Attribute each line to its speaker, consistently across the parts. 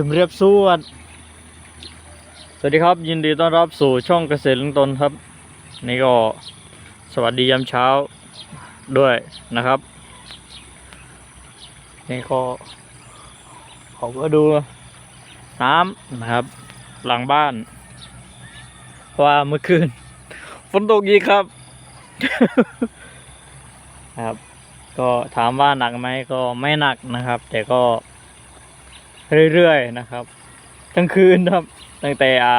Speaker 1: จุมเรียบสวัสดสวัสดีครับ ยินดีต้อนรับสู่ช่องเกษตรลุงตนครับ นี่ก็สวัสดียามเช้าด้วยนะครับ นี่ก็เขาก็ดูน้ำนะครับ หลังบ้าน ว่าเมื่อคืนฝนตกอีกครับครับ ก็ถามว่าหนักไหมก็ไม่หนักนะครับ แต่ก็ เรื่อยๆนะครับกลางคืนครับตั้งแต่อ่า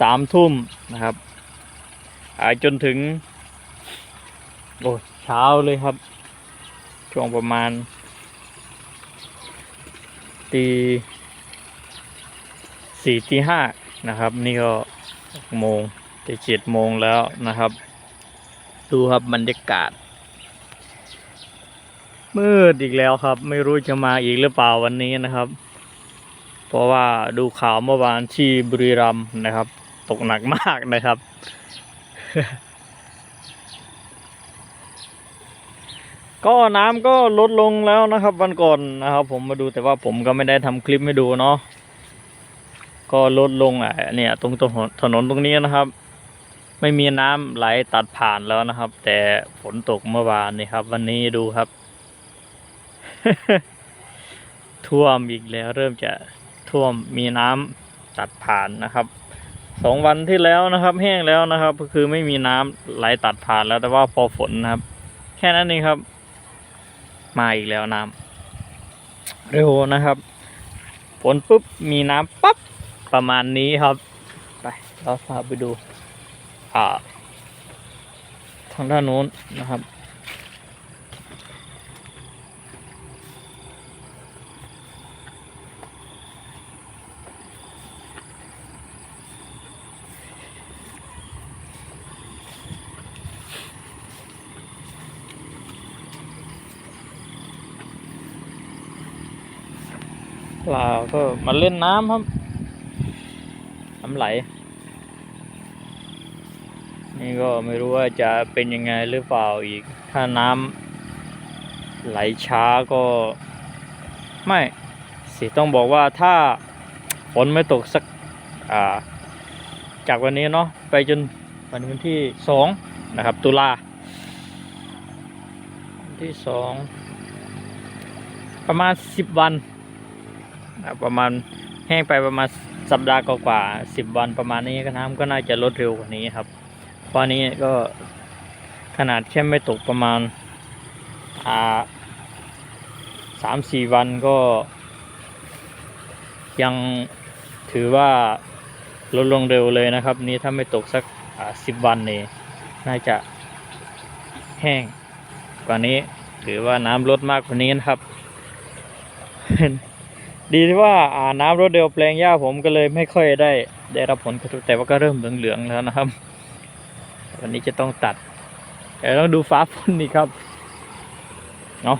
Speaker 1: สามทุ่มนะครับอ่าจนถึงโอ้เช้าเลยครับ ช่วงประมาณตีสี่ตีห้านะครับ นี่ก็หกโมงจะเจ็ดโมงแล้วนะครับ ดูครับบรรยากาศ มืดอีกแล้วครับ ไม่รู้จะมาอีกหรือเปล่าวันนี้นะครับ เพราะว่าดูข่าวเมื่อวานที่บุรีรัมย์นะครับ ตกหนักมากนะครับ ก็น้ำก็ลดลงแล้วนะครับ วันก่อนนะครับ ผมมาดูแต่ว่าผมก็ไม่ได้ทำคลิปให้ดูเนาะก็ลดลงอะเนี่ยตรงตรงถนนตรงนี้นะครับ ไม่มีน้ำไหลตัดผ่านแล้วนะครับ แต่ฝนตกเมื่อวานนี่ครับ วันนี้ดูครับท่วมอีกแล้วเริ่มจะ ท่วมมีน้ำตัดผ่านนะครับสองวันที่แล้วนะครับ แห้งแล้วนะครับ ก็คือไม่มีน้ำไหลตัดผ่านแล้วแต่ว่าพอฝนนะครับ แค่นั้นเองครับ มาอีกแล้วน้ำเร็วนะครับฝนปุ๊บมีน้ำปั๊บประมาณนี้ครับ ไปเราพาไปดูอ่าทางด้านโน้นนะครับ เราก็มาเล่นน้ำครับน้ำไหล นี่ก็ไม่รู้ว่าจะเป็นยังไงหรือเปล่าอีก ถ้าน้ำไหลช้าก็ไม่สิต้องบอกว่าถ้าฝนไม่ตกสักอ่าจากวันนี้เนาะไปจนวันวันที่สองนะครับ ตุลาที่สองประมาณสิบวัน ประมาณแห้งไปประมาณสัปดาห์กว่าๆสิบวันประมาณนี้ก็น้ำก็น่าจะลดเร็วกว่านี้ครับเพราะนี้ก็ขนาดแค่ไม่ตกประมาณอ่าสามสี่วันก็ยังถือว่าลดลงเร็วเลยนะครับ นี้ถ้าไม่ตกสักสิบวันนี่น่าจะแห้งกว่านี้ ถือว่าน้ำลดมากกว่านี้นะครับ ดีที่ว่าอ่าน้ำลดเร็วแปลงหญ้าผมก็เลยไม่ค่อยได้ได้รับผลกระทบแต่ว่าก็เริ่มเหลืองๆแล้วนะครับ วันนี้จะต้องตัดแต่ต้องดูฟ้าฝนนี่ครับเนาะ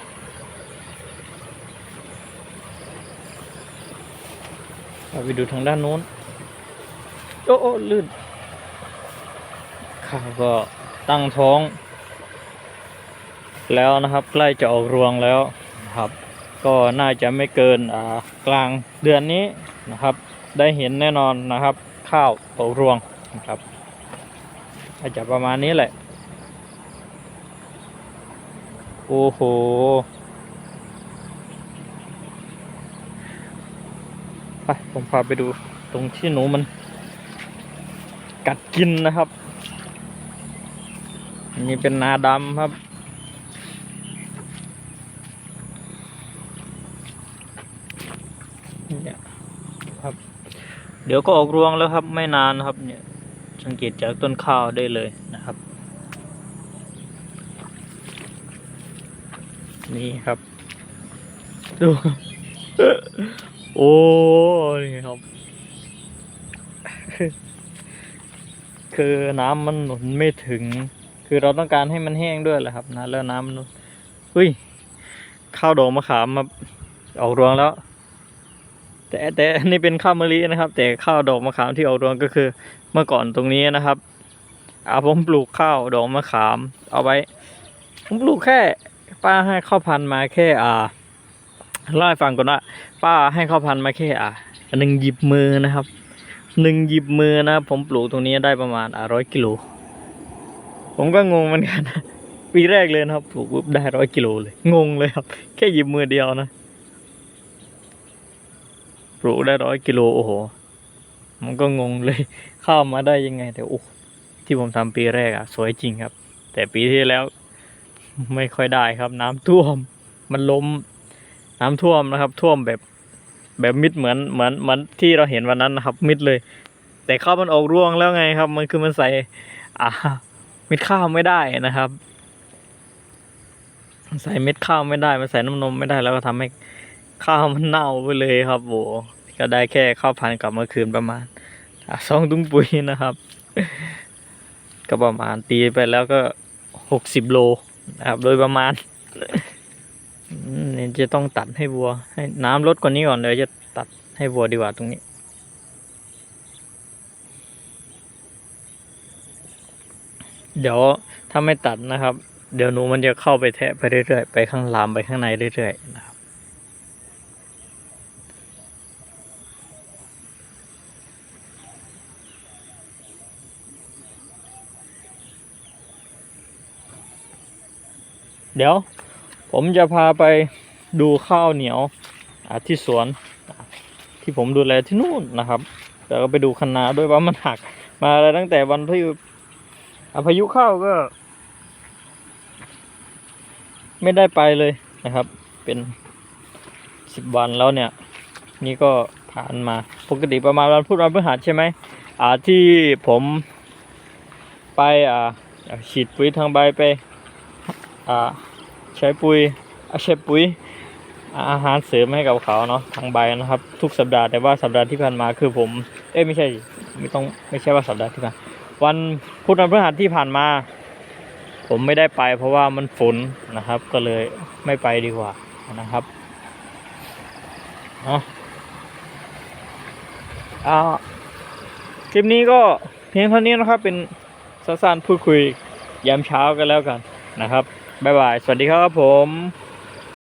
Speaker 1: เราไปดูทางด้านโน้นโอ้โอ้ลื่นข้าวก็ตั้งท้อง แล้วนะครับ ใกล้จะออกรวงแล้วครับ ก็น่าจะไม่เกินกลางเดือนนี้นะครับ ได้เห็นแน่นอนนะครับ ข้าวออกรวงนะครับอาจจะประมาณนี้แหละ โอ้โห ไป ผมพาไปดูตรงที่หนูมันกัดกินนะครับนนี้เป็นนาดำครับ เนี่ยครับ เดี๋ยวก็ออกรวงแล้วครับ ไม่นานครับ เนี่ย สังเกตจากต้นข้าวได้เลยนะครับ นี่ครับ ดู โอ้นี่ครับ คือน้ำมันหนุนไม่ถึง คือเราต้องการให้มันแห้งด้วยแหละครับนะแล้วน้ำมันอุ้ยข้าวดอกมะขามมาออกรวงแล้ว แต่แต่นนี้เป็นข้าวมะลินะครับ แต่ข้าวดอกมะขามที่ออกรวงก็คือเมื่อก่อนตรงนี้นะครับอาผมปลูกข้าวดอกมะขาม เอาไว้ ผมปลูกแค่ ป้าให้ข้าวพันธุ์มาแค่อ่าเล่าให้ฟังก่อนว่าป้าให้ข้าวพันธุ์มาแค่อ่าหนึ่งหยิบมือนะครับหนึ่งหยิบมือนะผมปลูกตรงนี้ได้ประมาณร้อยกิโลผมก็งงเหมือนกันปีแรกเลยนะครับปลูกปุ๊บได้ร้อยกิโลเลย งงเลยครับ แค่หยิบมือเดียวนะ ปลูกได้ร้อยกิโลโอ้โห มันก็งงเลยเข้ามาได้ยังไง แต่โอ้ที่ผมทำปีแรกอะสวยจริงครับ แต่ปีที่แล้ว ไม่ค่อยได้ครับ น้ำท่วม มันล้ม น้ำท่วมนะครับ ท่วมแบบแบบมิดเหมือนเหมือนเหมือนที่เราเห็นวันนั้นนะครับ มิดเลย แต่ข้าวมันออกร่วงแล้วไงครับ มันคือมันใส่อ่าเม็ดข้าวไม่ได้นะครับ ใส่เม็ดข้าวไม่ได้มันใส่น้ำนมไม่ได้แล้วก็ทำให้ ข้าวมันเน่าไปเลยครับโหก็ได้แค่ข้าวพันกลับมาคืนประมาณสองถุงปุ๋ยนะครับ ก็ประมาณตีไปแล้วก็หกสิบโลนะครับ โดยประมาณเนี่ยจะต้องตัดให้วัว ให้น้ำลดกว่านี้ก่อนเดี๋ยวจะตัดให้วัวดีกว่าตรงนี้ เดี๋ยวถ้าไม่ตัดนะครับ เดี๋ยวหนูมันจะเข้าไปแทะไปเรื่อยๆ ไปข้างลามไปข้างในเรื่อยๆนะครับ เดี๋ยวผมจะพาไปดูข้าวเหนียวที่สวนที่ผมดูแลที่นู่นนะครับแล้วก็ไปดูคะนาด้วยว่ามันหัก มาอะไรตั้งแต่วันที่อพายุเข้าก็ ไม่ได้ไปเลยนะครับ เป็นสิบวันแล้วเนี่ย นี่ก็ผ่านมาปกติประมาณวันพุธวันพฤหัสใช่ไหมอ่าที่ผมไปอ่าฉีดปุ๋ยทางใบไป ใช้ปุ๋ยอาใช้ปุ๋ยอาหารเสริมให้กับเขาเนาะทางใบนะครับ ทุกสัปดาห์แต่ว่าสัปดาห์ที่ผ่านมาคือผม เอ้ไม่ใช่ไม่ต้องไม่ใช่ว่าสัปดาห์ที่ผ่านวันพุธวันพฤหัสที่ผ่านมา ผมไม่ได้ไป เพราะว่ามันฝนนะครับ ก็เลยไม่ไปดีกว่านะครับเนาะอาคลิปนี้ก็เพียงเท่านี้นะครับเป็นสั้นๆพูดคุยยามเช้ากันแล้วกันนะครับ บ๊ายบาย สวัสดีครับผม